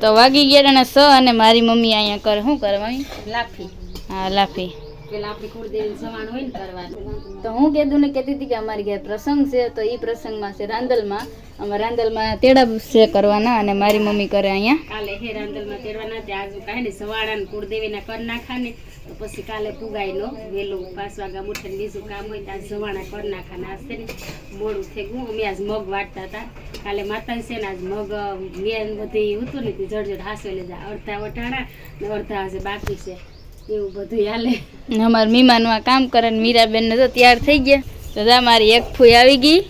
તો વાગી ગયા ને સ અને મારી મમ્મી અહીંયા કરે શું કરવાની લાફી. હા લાફી. પેલા આપણી કુળદેવી સવાણ હોય ને કરવાનું. તો હું કીધું ને કહેતી હતી કે અમારી ઘેર પ્રસંગ છે તો એ પ્રસંગમાં છે રાંદલમાં. અમારા રાંદલમાં તેડા છે કરવાના અને મારી મમ્મી કરે અહીંયા. કાલે હે રાંદલમાં તેડવાના ત્યાં આજુ કાંઈ ને સવાડા ને કુળદેવીના કર નાખા ને તો પછી કાલે પુગાઈ નો વહેલું પાંચ વાગ્યા ઉઠે બીજું કામ હોય ત્યાં સવાળા કર નાખા ને આજ છે ને મોડું થઈ ગયું અમે આજ મગ વાટતા હતા. કાલે માતા છે ને આજ મગ મેન બધી હતું ને તે જડજડ હાસો લીધા. અડધા વટાણા ને અડધા હશે બાકી છે. એવું બધું હાલે. અમારા મીમાનમાં કામ કરે ને મીરાબેન ને તો તૈયાર થઈ ગયા. તો જા મારી એક ફૂઈ આવી ગઈ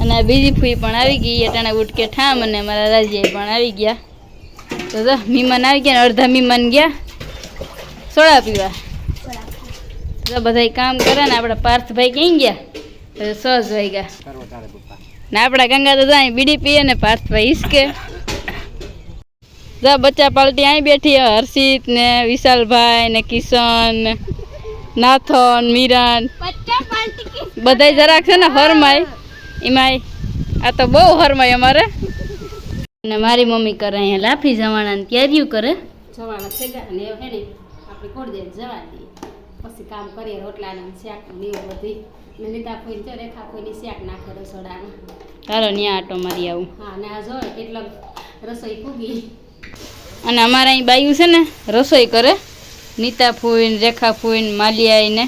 અને આ બીજી ફૂઈ પણ આવી ગઈ. અટાણે ઉટકે ઠામ અને મારા રાજીએ પણ આવી ગયા. તો જો મીમાન આવી ગયા ને અડધા મીમાન ગયા. સોડા પીવા. તો બધા કામ કરે ને આપણા પાર્થભાઈ ક્યાં ગયા? તો સહજ વાગ્યા ને આપણા ગંગા દાદા અહીં બીડી પીએ ને પાર્થભાઈ ઈસકે જા બચ્ચા પાલટી અહીં બેઠી હર્ષિત ને વિશાલભાઈ ને કિશન ને નાથન મીરાન. બધાય જરાક છે ને હરમાય એમાંય આ તો બહુ હરમાય અમારે. અને મારી મમ્મી કરે અહીંયા લાફી જવાના ને ક્યાર્યું કરે. જવાના છેગા ને એવું હે ને આપણે કુળદેવી જવા દઈએ પછી કામ કરીએ રોટલાના શાક ને એવું બધી. નીતા ફોઈને જો રેખા ફોઈની શાક નાખે રસોડામાં. ચાલો ન્યા આટો મારી આવું. હા ને આ જો કેટલો રસોઈ ફૂગી. અને અમારે અહીં બાયું છે ને, રસોઈ કરે. નીતા ફૂઈને, રેખા ફૂઈને, માલિયાઈને.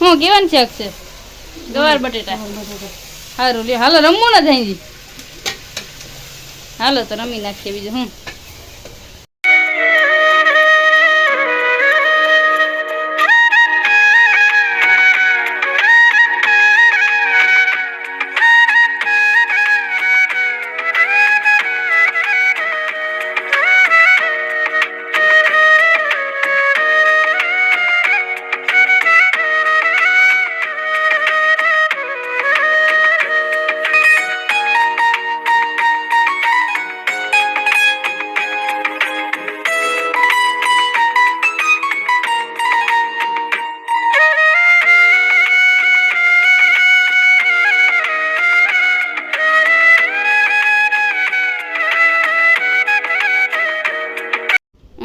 હું કેવાનું શાક છે ગવાર બટેટા. સારું લે હાલો રમવું ને થાય હાલો, તો રમી નાખીએ બીજું. હું?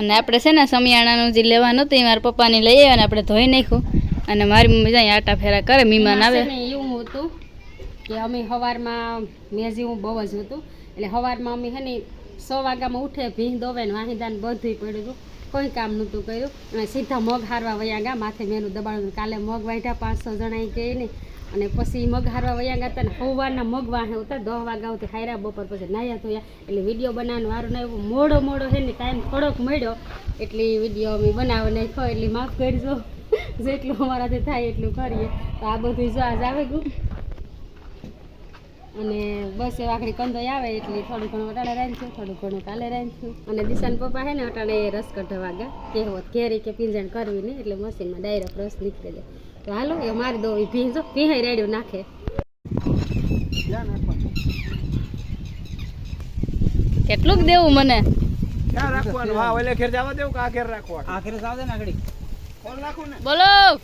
અને આપણે છે ને સમિયાણાનું જે લેવાનું હતું એ મારા પપ્પાને લઈ આવ્યા અને આપણે ધોઈ નાખ્યું. અને મારી મમ્મી જાય આટા ફેરા કરે મહેમાન આવે. ને એવું હતું કે અમે સવારમાં મેજી હું બહુ જ હતું એટલે સવારમાં અમે હે ને સો વાગ્યામાં ઉઠે ભીંગ દોવે ને વાહિદાન બધું પડ્યું હતું. કોઈ કામ નહોતું કર્યું. અને સીધા મગ હારવા વયા ગયા માથે મેનું દબાણ કાલે મગ વાઢ્યા પાંચસો જણા કહે ને અને પછી મગ હારવા વયા ગયા હતા ને સવારના મગ વાહે હતા દહ વાગ્યા સુધી હાર્યા, બપોર પછી નાયા ધોયા. એટલે વીડિયો બનાવવાનું વારો ના આવ્યું. મોડો મોડો છે ને ટાઈમ થોડોક મળ્યો. એટલે વીડિયો અમે બનાવી નાખ્યો. એટલે માફ કરજો. જેટલું અમારાથી થાય એટલું કરીએ. તો આ બધું જો આજ આવે ગયું. અને બસ એ આખરી કંદો આવે. એટલે થોડું ઘણું અટાણે રાંધશું થોડું ઘણું કાલે રાંધશું અને દિશાન પપ્પા હે ને અટાણે રસ કઢવા ગયા. કહેવત, ઘેરી કે પીંજણ કરવી નહીં. એટલે મશીનમાં ડાયરેક્ટ રસ નીકળી જાય. તો હાલો એ મારી દો એ ભીંજો ભીહાઈ રેડ્યું નાખે. કેટલુંક દેવું મને? ક્યાં રાખવાનું? હા ઓલે ઘેર જવા દેવું કે આ ઘેર રાખવાનું? આ ઘેર જાવ દે ને આગળ. કોણ રાખું ને? બોલો.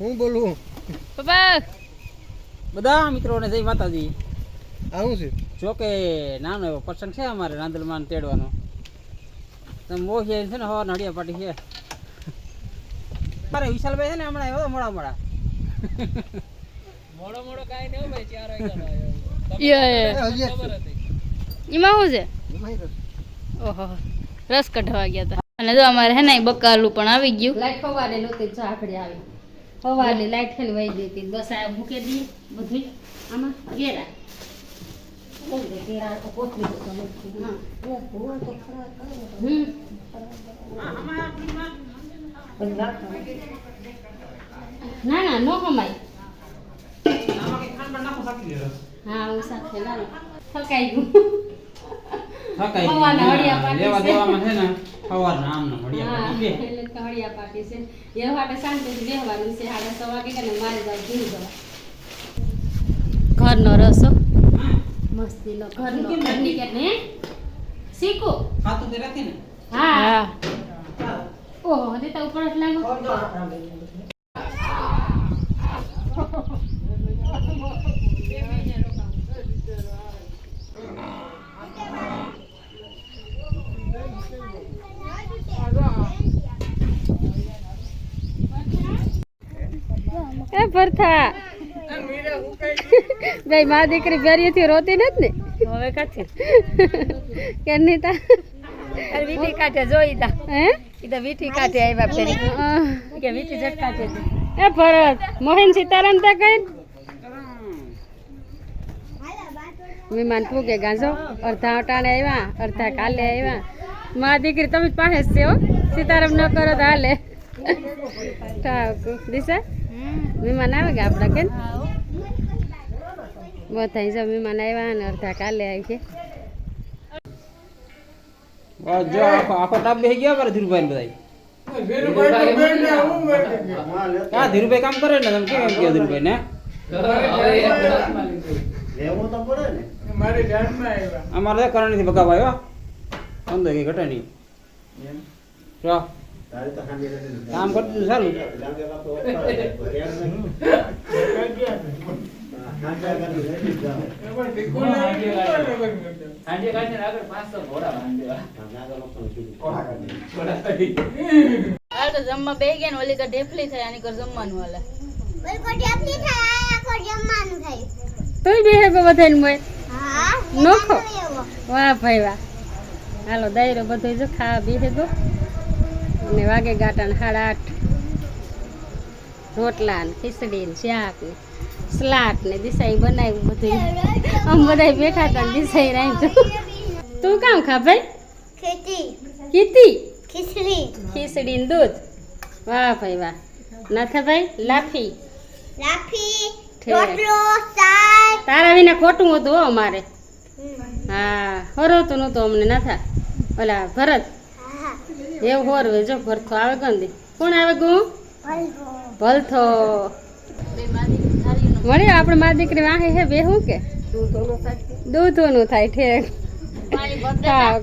હું બોલું? પપ્પા. બધા મિત્રોને જય માતાજી. આવું છે. જો કે નાનો એવો પ્રસંગ છે અમારે રાંદલમાં તેડવાનો. તમે મોહિયા છે ને હવા નડિયા પાટી છે. મારે વિશાલભાઈ છે ને હમણાં આવ્યો મોડા મોડા. મોડો મોડો કાઈ નહીં ભાઈ ચાર યે એમાં શું છે? ઓહો રસ કઢવા ગયા હતા અને જો અમારે હે ને બકાલું પણ આવી ગયું. લાઈટ સવારે નહોતી આખડી આવી. સવારની લાઈટ ખેલ વહી દેતી બસ આ મૂકી દઈએ બધું. આમાં ઘેરા. હમ. ના ના નો કમાય હા હું સાથે ના થકાઈ ગયું. હવાના હળિયા પાટી લેવા છે. દેવામાં છે ને સવારના આમનો હળિયા પાટી છે. એટલે તો હળિયા પાટી છે. એ માટે શાંતિથી બેહવાનું છે. હાડા સો વાગે કે મારે જાવ ઘી જવા. ઘરનો રસો મસ્તી ઘરનો. ઘરની કે ને શીખો. ખાતું તે રાખી હા. હા. ઓહો અને તો એ ભરથા ભાઈ મા દીકરી બેરીથી રોતી નથી ને? હવે કાઠી કે નહીં તા? કાઢે જોઈ તા. હે? એ તો વીટી કાંઠે આવ્યા પેલી. કે વીટી જટ કાંઠે એ ભરત મોહન સીતારામ તા કઈ વિમાન પૂગે ગાંજો. અડધા અટાણે આવ્યા અડધા કાલે આવ્યા મા દીકરી તમે જ પાસે છે હો. સીતારામ ન કરો તો હાલે. ઠાકુ દિશા? વિમાન આવે કે આપણા કે બધા જો વિમાન આવ્યા ને અડધા કાલે આવી છે બસ જો આખો આખો ટાપ બેસી ગયો મારે ધીરુભાઈ ને બધા હા ધીરુભાઈ કામ કરે ને તમે કેમ એમ કહો ધીરુભાઈ ને. અમારે તો કરણી થી બગાવાય હો સમજો કે ઘટે નહીં. કામ કરતું હતું સારું. હાલ તો જમવા બે ગયા ને ઓલી કા ઢેફલી થાય આની કર જમવાનું હાલે. તું બે હેગો બધાને મોય નોખો. વાહ ભાઈ વાહ. હાલો દાયરો બધો જો ખાવા બે હેગો અને વાગે ગાટા ને સાડા આઠ. રોટલા ને ખીચડી ને શાક ને સલાડ ને દિસાઈ બનાવ્યું બધું. આમ બધા બેઠા હતા દિશાઈ દિસાઈ રાખ્યું તું કામ ખા ભાઈ? કીધી ખીચડી. ને દૂધ. વાહ ભાઈ વાહ. નાથા ભાઈ? લાફી. ઠીક. તારા વિના ખોટું હતું હો અમારે. હા હરવતું નહોતું અમને નાથા. ઓલા ભરત. એવું હોરવે જો ભરથો આવે ગંદી. કોણ આવે ગું? ભલથો. મારી મળ્યો આપણે મા દીકરી વાહે હે બેહું કે? દૂધોનું થાય. ઠેક. હા